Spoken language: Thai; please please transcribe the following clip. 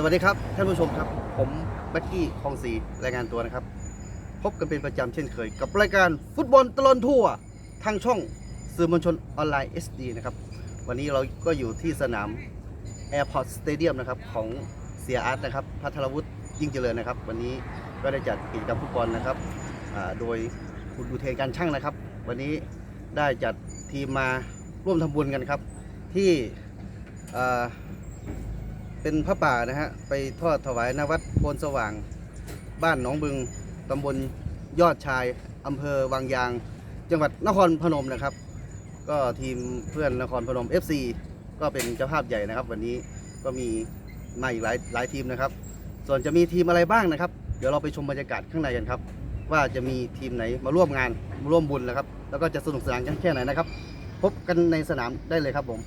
สวัสดีครับ ท่านผู้ชมครับ ผมแบ็กกี้คองสีรายงานตัวนะครับ พบกันเป็นประจำเช่นเคย กับรายการฟุตบอลตลอนทั่ว ทางช่องสื่อมวลชนออนไลน์ SD นะครับ วันนี้เราก็อยู่ที่สนาม Airport Stadium นะครับของเสียอาร์ตนะครับพัทรวุฒิยิ่งเจริญนะครับ วันนี้ก็ได้จัดกิจกรรมฟุตบอลนะครับโดยคุณดูเทนการช่างนะครับ วันนี้ได้จัดทีมมาร่วมทำบุญกันครับ ที่ เป็นพระป่านะฮะ ไปทอดถวายนวัดโพนสว่าง บ้านหนองบึงตำบลยอดชายอำเภอวังยาง จังหวัดนครพนมนะครับ ก็ทีมเพื่อนนครพนม FC ก็เป็นเจ้าภาพใหญ่นะครับ วันนี้ก็มีมาอีกหลายหลายทีมนะครับ ส่วนจะมีทีมอะไรบ้างนะครับ เดี๋ยวเราไปชมบรรยากาศข้างในกันครับ ว่าจะมีทีมไหนมาร่วมงานมาร่วมบุญนะครับ แล้วก็จะสนุกสนานกันแค่ไหนนะครับ พบกันในสนามได้เลยครับผม